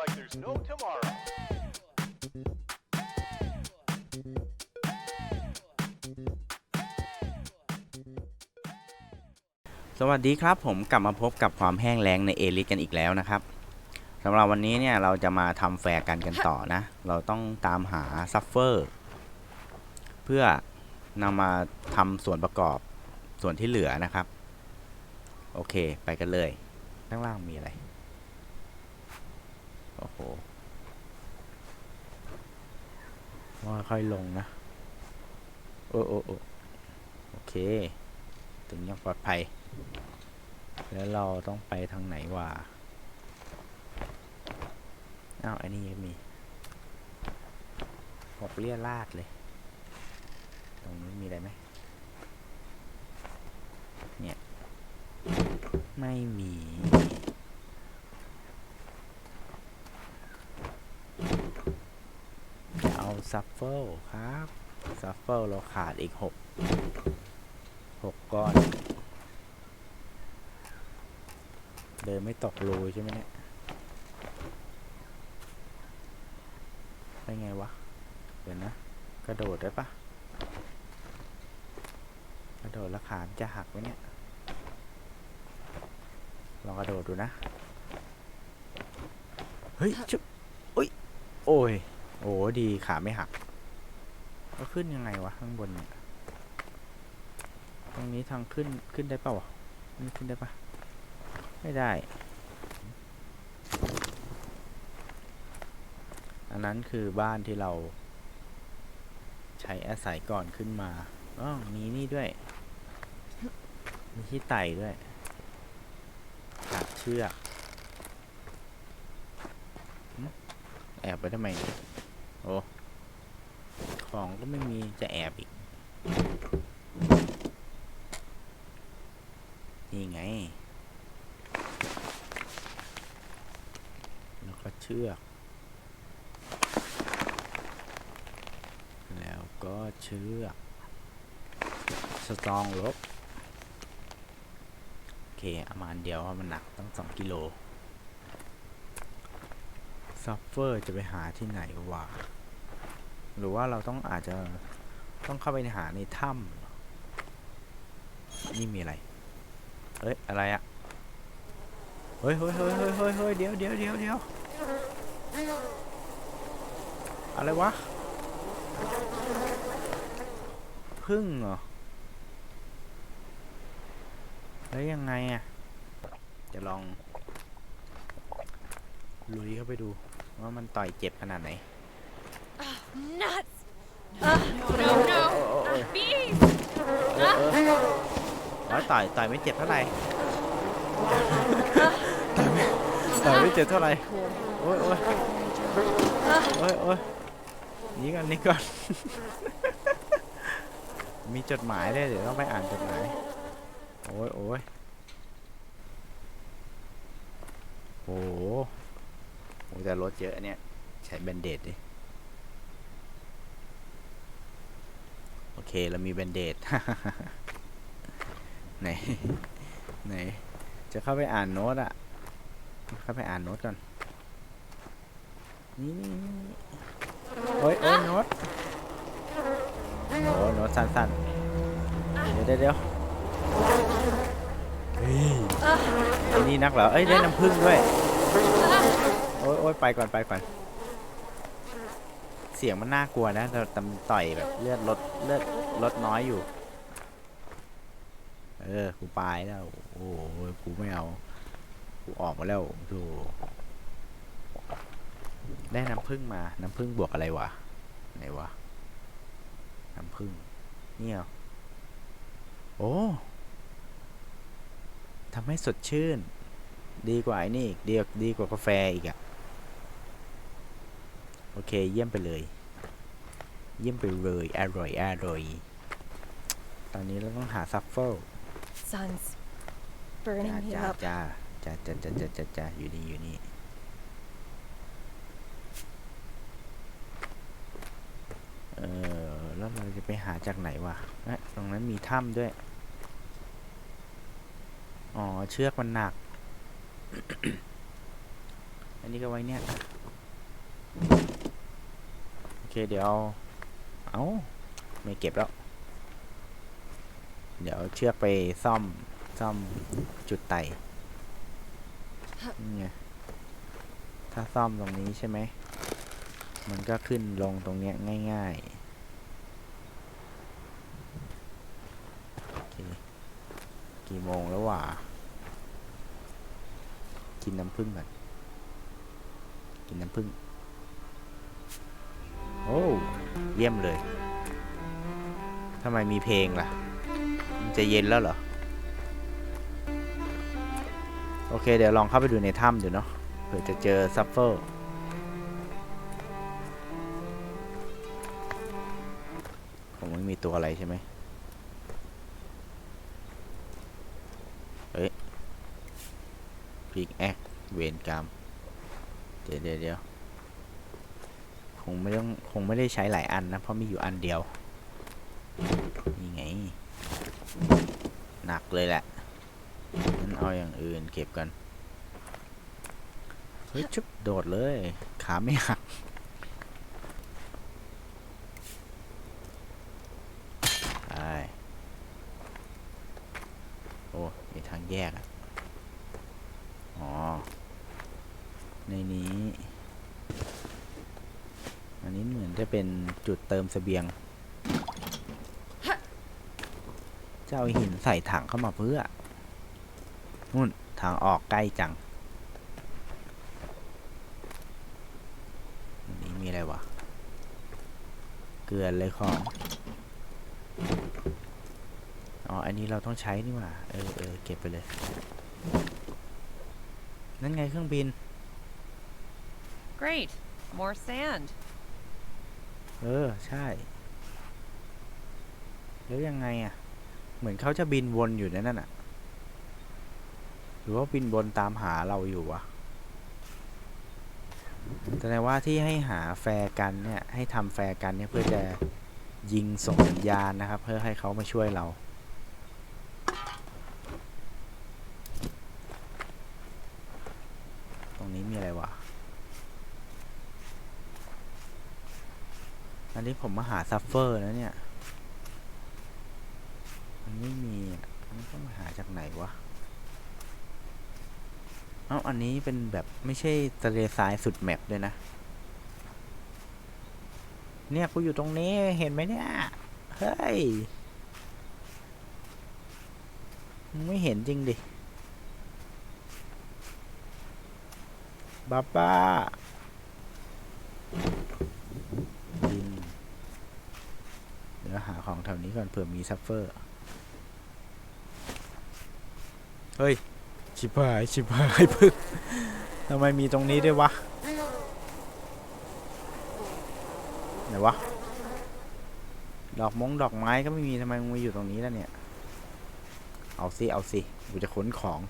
like there's no tomorrow. สวัสดีครับผมกลับมาพบกับความแห้งแล้งในเอลิสกันอีกแล้วนะครับสำหรับวันนี้เนี่ยเราจะมาทำแฟร์กันกันต่อนะ เราต้องตามหาซัฟเฟอร์ เพื่อนำมาทำส่วนประกอบส่วนที่เหลือนะครับ โอเคไปกันเลย ข้างล่างมีอะไร โอ้โหว่าค่อยลงนะ โอ้โอ้โอโอเค ถึงยังปลอดภัย แล้วเราต้องไปทางไหนวะอ้าวอันนี้ยังมีหกเลี่ยลาดเลย ตรงนี้มีอะไรไหมเนี่ย ไม่มี เอา ซัฟเฟิลครับซัฟเฟิลเราขาดอีกหกหกก้อน เดินไม่ตกรูใช่ไหมเนี่ยได้ไงวะ เดี๋ยวนะ กระโดดได้ปะกระโดดแล้วขามจะหักไหมเนี่ย ลองกระโดดดูนะ เฮ้ยชุบอุ้ย โอ้ย โอ้ดีขาไม่หักก็ขึ้นยังไงวะข้างบนเนี่ยตรงนี้ทางขึ้นขึ้นได้เปล่าวะนี่ขึ้นได้ปะไม่ได้ อันนั้นคือบ้านที่เรา ใช้อาศัยก่อนขึ้นมาอ๋อมีนี่ด้วย มีที่ไต่ด้วยขาดเชือกแอบไปทำไม โอ้ของก็ไม่มีจะแอบอีก นี่ไง แล้วก็เชือก แล้วก็เชือก สตองลบ โอเคเอามาอันเดียวเพราะมันหนักตั้งสองกิโล ซัฟเฟอร์จะไปหาที่ไหนวะ หรือว่าเราต้องอาจจะต้องเข้าไปหาในถ้ำนี่มีอะไร เฮ้ย อะไรอะเฮ้ยเฮ้ยเฮ้ยเฮ้ยเฮ้ยเฮ้ยเดี๋ยวเดี๋ยวเดี๋ยวเดี๋ยวอะไรวะ พึ่งเหรอ แล้วยังไงอะจะลองลุยเข้าไปดู ว่ามันต่อยเจ็บขนาดไหน Nuts! Ugh, no, no! Bees! เออเออร้อยต่อยต่อยไม่เจ็บเท่าไหร่ ต่อยไม่ต่อยไม่เจ็บเท่าไหร่ โอ้ยโอ้ยโอ้ยโอ้ยหนี่ก่อนหนี่ก่อน มีจดหมายด้วยเดี๋ยวต้องไปอ่านจดหมาย โอ้ยโอ้ยโอ้โหโอ้ แต่รถเยอะเนี่ย ใช้แบนเดดดิ โอเคเรามีแบนเดดไหน ไหน จะเข้าไปอ่านโน้ตอะ เข้าไปอ่านโน้ตก่อน นี่นี่โอ้ยโอ้ยโน้ตโอ้โน้ตสั้นๆ เดี๋ยวเดี๋ยวเฮ้ยนี่นักเหรอ เอ้ยได้น้ำผึ้งด้วย ยโอ้ยไปก่อนไปก่อน เสียงมันน่ากลัวนะแต่แต่มันต่อยแบบเลือดลดเลือดลดน้อยอยู่ เออกูไปแล้ว โอ้โหกูไม่เอา กูออกมาแล้วดูได้น้ำผึ้งมา น้ำผึ้งบวกอะไรวะ ไหนวะ น้ำผึ้งเนี่ยโอ้ทำให้สดชื่น ดีกว่าไอ้นี่อีกดีกว่าดีกว่ากาแฟอีกอะ โอเค เยี่ยมไปเลย เยี่ยมไปเลย อร่อย อร่อย ตอนนี้เราต้องหาซัฟเฟิล Sun's จ้า burning me จ้า up. จ้าจ้าจ้าจ้าจ้าจ้าจ้าอยู่นี่ อยู่นี่ เออ แล้วเราจะไปหาจากไหนวะเอ๊ะตรงนั้นมีถ้ำด้วย อ๋อ เชือกมันหนัก อันนี้ก็ไว้เนี่ยโอ เคเดี๋ยว เอาไม่เก็บแล้ว เดี๋ยวเชือกไปซ่อมซ่อมจุดไต่นี่ไงถ้าซ่อมตรงนี้ใช่ไหม มันก็ขึ้นลงตรงเนี้ยง่ายๆกี่โมงแล้ววะกินน้ำผึ้งก่อนกินน้ำผึ้ง โอ้เยี่ยมเลยทำไมมีเพลงล่ะมันจะเย็นแล้วเหรอ โอเค เดี๋ยวลองเข้าไปดูในถ้ำดูเนาะเผื่อจะเจอซัฟเฟอร์ผมไม่มีตัวอะไรใช่ไหมเฮ้ยพิกแอคเวนกรรม เดี๋ยวเดี๋ยว คงไม่ต้องคงไม่ได้ใช้หลายอันนะ เพราะมีอยู่อันเดียว นี่ไง หนักเลยแหละงั้นเอาอย่างอื่นเก็บกัน เฮ้ยชุบโดดเลย ขาไม่หักใช่โอ้ มีทางแยกอะอ๋อ ในนี้ อันนี้เหมือน จะเป็นจุดเติมเสบียง จะเอาหินใส่ถังเข้ามาเพื่อนู่นทางออกใกล้จังนนี้มีอะไรวะ เกลือเลยของ อ๋อ อันนี้เราต้องใช้นี่หว่า เออเออเก็บไปเลย นั่นไงเครื่องบิน Great. More sand. เออ ใช่ แล้วยังไงอะ เหมือนเขาจะบินวนอยู่ในนั่นอะ หรือว่าบินวนตามหาเราอยู่วะแสดงว่าที่ให้หาแฟร์กันเนี่ย ให้ทำแฟร์กันเนี่ยเพื่อจะยิงส่งสัญญาณนะครับ เพื่อให้เขามาช่วยเรา ตรงนี้มีอะไรวะ อั นนี้ผมมาหาซัฟเฟอร์นะเนี่ย มันไม่มีอะมันต้องหาจากไหนวะ เอ้า อันนี้เป็นแบบไม่ใช่ทะเลทรายสุดแมปด้วยนะ เนี่ยกูอยู่ตรงนี้เห็นไหมเนี่ย เฮ้ยไม่เห็นจริงดิบ้าบ้าบิน เดี๋ยว หาของแถวนี้ก่อนเผื่อมีซัฟเฟอร์ เฮ้ย ชิบหาย ชิบหายพึ่งทำไมมีตรงนี้ด้วยวะ ไหนวะ ดอกมงดอกไม้ก็ไม่มีทำไมมึงมาอยู่ตรงนี้แล้วเนี่ย เอาสิ เอาสิ กูจะขนของ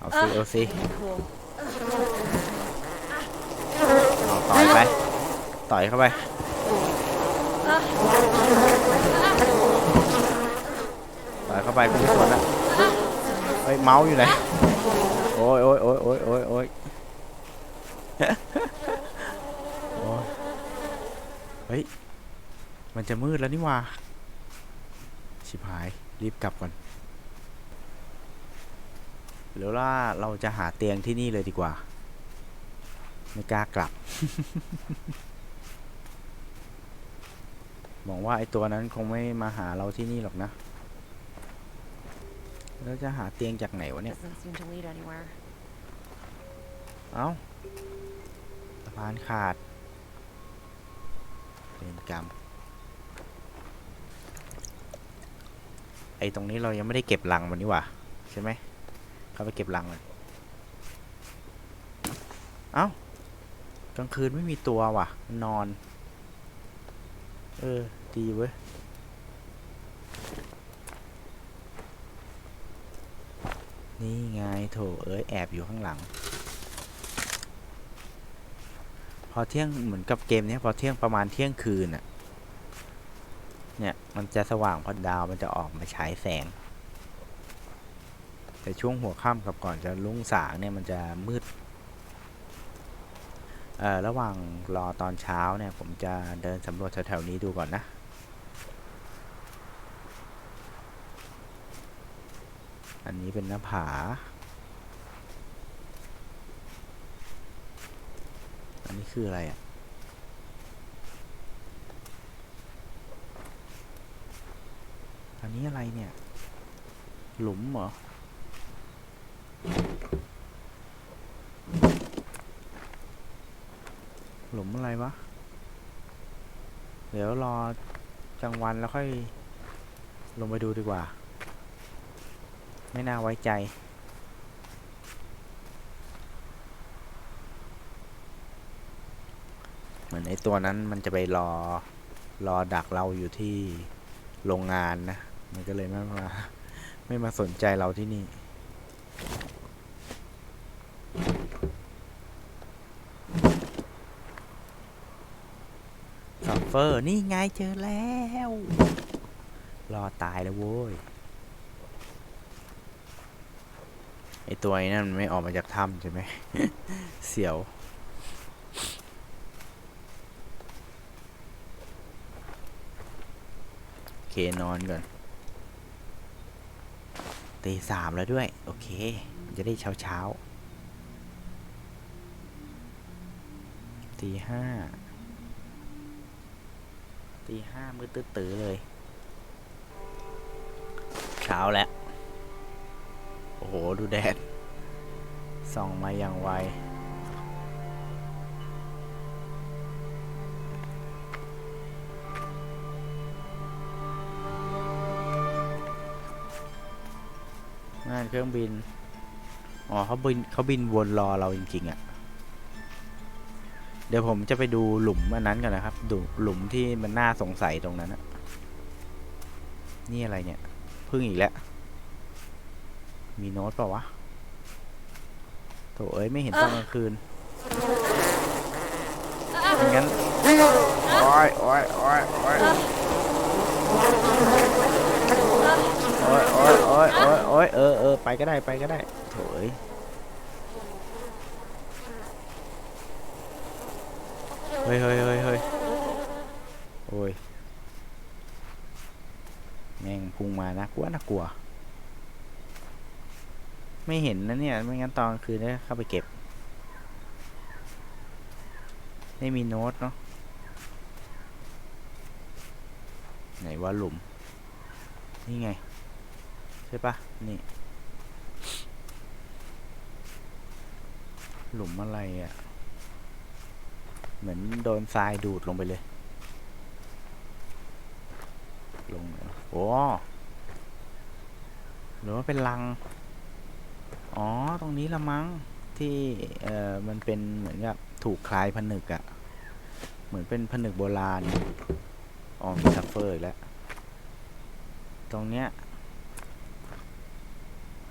เอาสิ เอาสิ Cool. เอาต่อยไป ต่อยเข้าไป ต่เข้าไปกูไม่สนะเฮ้ยเมาส์อยู่ไหนโอ้ยโอ้ยโอ้ยโอ้ยโอ้ยโอ้ยเฮ้ย มันจะมืดแล้วนี่ว่า ชิบหาย รีบกลับก่อนหรือว่าเราจะหาเตียงที่นี่เลยดีกว่า ไม่กล้ากลับ หวังว่าไอตัวนั้นคงไม่มาหาเราที่นี่หรอกนะ แล้วจะหาเตียงจากไหนวะเนี่ย เอ้าสะพานขาดเป็นกรรมไอตรงนี้เรายังไม่ได้เก็บลังมันนี่ว่าใช่ไหมเข้าไปเก็บลังเลยเอ้ากลางคืนไม่มีตัวว่ะ นอน เออ ดีเว้ย นี่ไงโถเอ้ย แอบอยู่ข้างหลัง พอเที่ยงเหมือนกับเกมนี้พอเที่ยงประมาณเที่ยงคืนน่ะเนี่ย มันจะสว่างพอดาวมันจะออกมาฉายแสง แต่ช่วงหัวค่ำกับก่อนจะลุ่งสางเนี่ยมันจะมืด เอ่อระหว่างรอตอนเช้าเนี่ย ผมจะเดินสำรวจแถวๆนี้ดูก่อนนะ อันนี้เป็นหน้าผา อันนี้คืออะไรอะอันนี้อะไรเนี่ย หลุมเหรอ หลุม อะไรวะ เดี๋ยวรอกลางวันแล้วค่อย ลงไปดูดีกว่า ไม่น่าไว้ใจเหมือนไอตัวนั้นมันจะไปรอรอดักเราอยู่ที่โรงงานนะ มันก็เลยไม่มา ไม่มาสนใจเราที่นี่ เฟอร์นี่ไงเจอแล้ว รอตายแล้วโว้ย ไอตัวไอ้นั่นมันไม่ออกมาจากถ้ำใช่ไหม เสียว โอเคนอนก่อนตีสามแล้วด้วย โอเค จะได้เช้าเช้าตีห้า ตีห้ามืดตื้อเลย เช้าแล้ว โอ้โห ดูแดด ส่องมาอย่างไว งานเครื่องบิน อ๋อเขาบินเขาบินวนรอเราจริง ๆอะ่ะ เดี๋ยวผมจะไปดูหลุมอันนั้นกันนะครับ ดูหลุมที่มันน่าสงสัยตรงนั้นอะนี่อะไรเนี่ย พึ่งอีกแล้ว มีโน้ตเปล่าวะโถเอ้ยไม่เห็นตอนกลางคืน งั้น โอ้ยโอ้ยโอ้ยโอ้ยโอ้ยโอ้ยโอ้ยโอ้ยโอ้ยเออเออไปก็ได้ไปก็ได้โถเอ้ย ฮ้ยเฮ้ยเฮ้ยเฮ้ยโอ้ย แม่งพุ่งมานะกลัวนะกลัว ไม่เห็นนะเนี่ย ไม่งั้นตอนคืนเนี่ยเข้าไปเก็บ ไม่มีโน้ตเนาะ ไหนว่าหลุม นี่ไง ใช่ปะนี่ หลุมอะไรอะ่ะ เหมือนโดนทรายดูดลงไปเลย ลงเลยโอ้หรือว่าเป็นรัง อ๋อ ตรงนี้ละมั้ง ที่ เอ่อ มันเป็นเหมือนกับถูกคลายผนึกอะ่ะ เหมือนเป็นผนึกโบราณ อ๋อ มีซัฟเฟอร์อีกแล้ว ตรงเนี้ย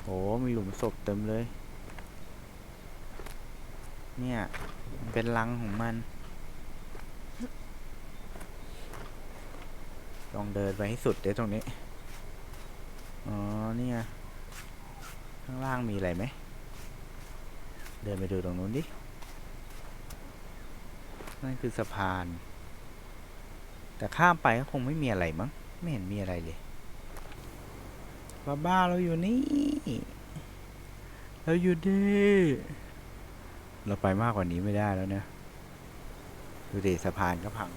โห มีหลุมศพเต็มเลย เนี่ย เป็นรังของมัน ลองเดินไปให้สุดเดี๋ยวตรงนี้ อ๋อเนี่ยข้างล่างมีอะไรไหม เดินไปดูตรงนู้นดิ นั่นคือสะพาน แต่ข้ามไปก็คงไม่มีอะไรมั้ง ไม่เห็นมีอะไรเลยบ้าบ้าเราอยู่นี่ เราอยู่ดีเราไปมากกว่านี้ไม่ได้แล้วเนี่ยดูดิสะพานก็พัง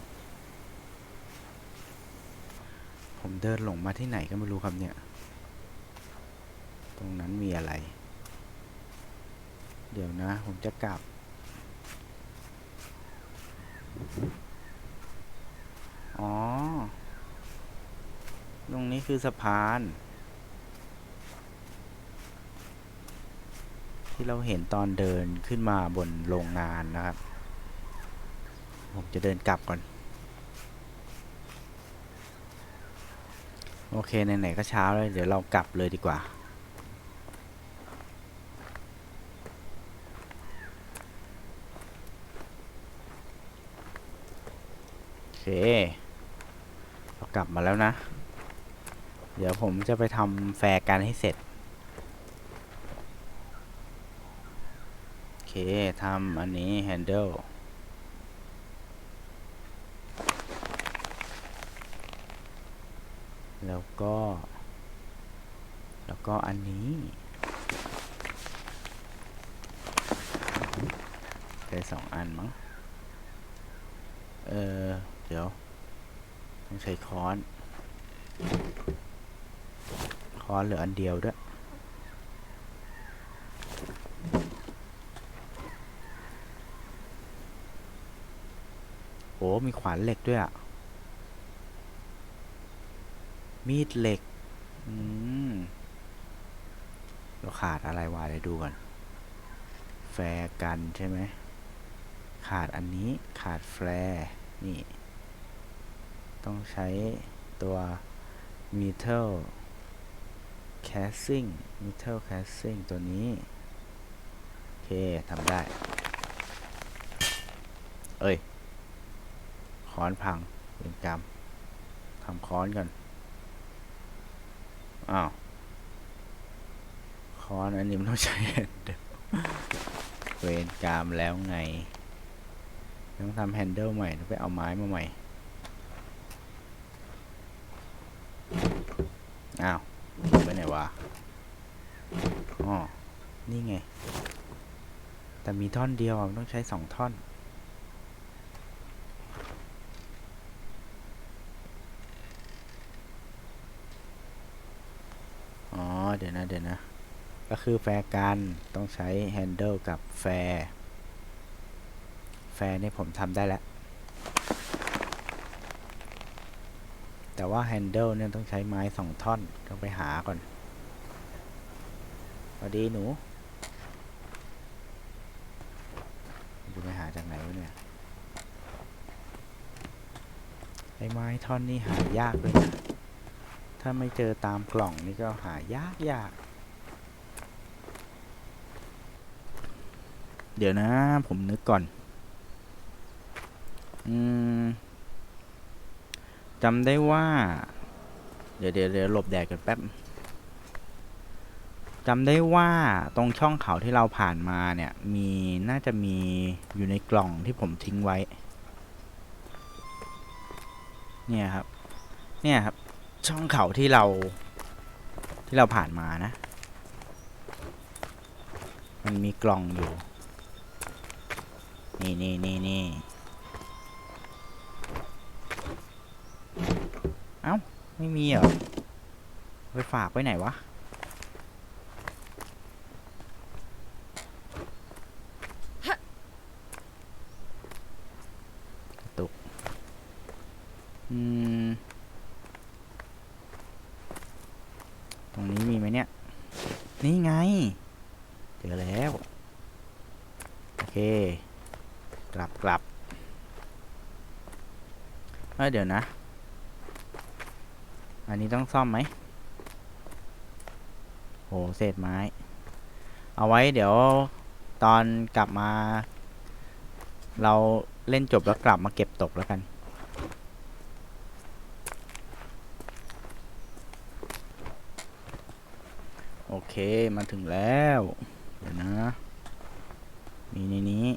ผมเดินหลงมาที่ไหนก็ไม่รู้ครับเนี่ย ตรงนั้นมีอะไร เดี๋ยวนะ ผมจะกลับ อ๋อ ตรงนี้คือสะพาน ที่เราเห็นตอนเดินขึ้นมาบนโรงงานนะครับ ผมจะเดินกลับก่อน โอเคไหนๆก็เช้าแล้ว เดี๋ยวเรากลับเลยดีกว่า โอเค เรากลับมาแล้วนะ เดี๋ยวผมจะไปทำแฟร์กันให้เสร็จ โอเคทำอันนี้ handle แล้วก็ แล้วก็อันนี้ ได้สองอันมั้ง เออ เดี๋ยว ต้องใช้ค้อน ค้อนเหลืออันเดียวด้วย โอ้มีขวานเหล็กด้วยอะ มีดเหล็ก อืม เราขาดอะไรวะเดี๋ยวดูก่อน แฟร์กันใช่ไหม ขาดอันนี้ ขาดแฟร์นี่ ต้องใช้ตัว metal casing metal casing ตัวนี้ โอเค ทำได้ เอ้ย ค้อนพังเป็นกรรมทำค้อนก่อน อ้าวค้อนอันนี้มันต้องใช้เดี๋ยวเวนกรรมแล้วไง ต้องทำแฮนเดิลใหม่ต้องไปเอาไม้มาใหม่ อ้าวไปไหนวะอ๋อนี่ไง แต่มีท่อนเดียวมันต้องใช้สองท่อน อ๋อ เดี๋ยวนะเดี๋ยวนะ ก็คือแฟร์กันต้องใช้แฮนเดิลกับแฟร์แฟร์นี่ผมทำได้แล้ว แต่ว่าแฮนเดิลเนี่ยต้องใช้ไม้สองท่อน ต้องไปหาก่อนสวัสดีหนูจะไปหาจากไหนวะเนี่ยไอ้ไม้ท่อนนี่หายากเลยนะ ถ้าไม่เจอตามกล่องนี่ก็หายากยาก เดี๋ยวนะ ผมนึกก่อน อืมจำได้ว่า เดี๋ยวเดี๋ยวเดี๋ยวหลบแดดกันแป๊บจำได้ว่าตรงช่องเขาที่เราผ่านมาเนี่ย มีน่าจะมีอยู่ในกล่องที่ผมทิ้งไว้ เนี่ยครับ เนี่ยครับ ช่องเขาที่เรา ที่เราผ่านมานะ มันมีกล่องอยู่ นี่นี่นี่นี่เอ้า ไม่มีเหรอ ไปฝากไว้ไหนวะ กระตุก อืม ตรงนี้มีไหมเนี่ย นี่ไง เจอแล้ว โอเค กลับกลับ เดี๋ยวนะ อันนี้ต้องซ่อมไหมโหเศษไม้ เอาไว้เดี๋ยวตอนกลับมา เราเล่นจบแล้วกลับมาเก็บตกแล้วกันโอเค มาถึงแล้ว เดี๋ยวนะ มีในนี้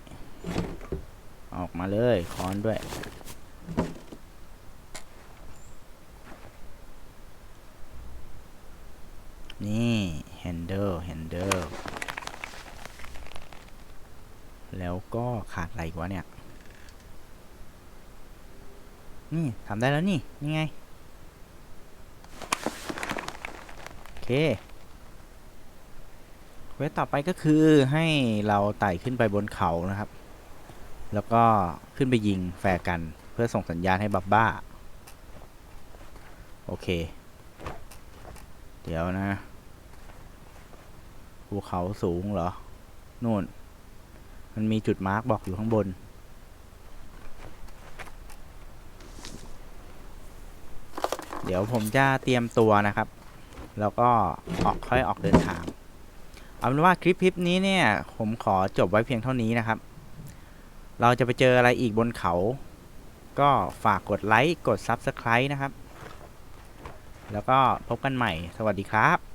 ออกมาเลย ค้อนด้วย นี่แฮนเดิลแฮนเดิลแล้ว ก็ขาดอะไรวะเนี่ย นี่ทำได้แล้วนี่ นี่ไง โอเคเควสต่อไปก็คือให้เราไต่ขึ้นไปบนเขานะครับ แล้วก็ขึ้นไปยิงแฟร์กันเพื่อส่งสัญญาณให้บับบ้า โอเค เดี๋ยวนะภูเขาสูงเหรอ นู่น มันมีจุดมาร์กบอกอยู่ข้างบน เดี๋ยวผมจะเตรียมตัวนะครับ แล้วก็ออกค่อยออกเดินทาง เอาเป็นว่าคลิปคลิปนี้เนี่ย ผมขอจบไว้เพียงเท่านี้นะครับ เราจะไปเจออะไรอีกบนเขา ก็ฝากกดไลค์ กด Subscribe นะครับ แล้วก็พบกันใหม่ สวัสดีครับ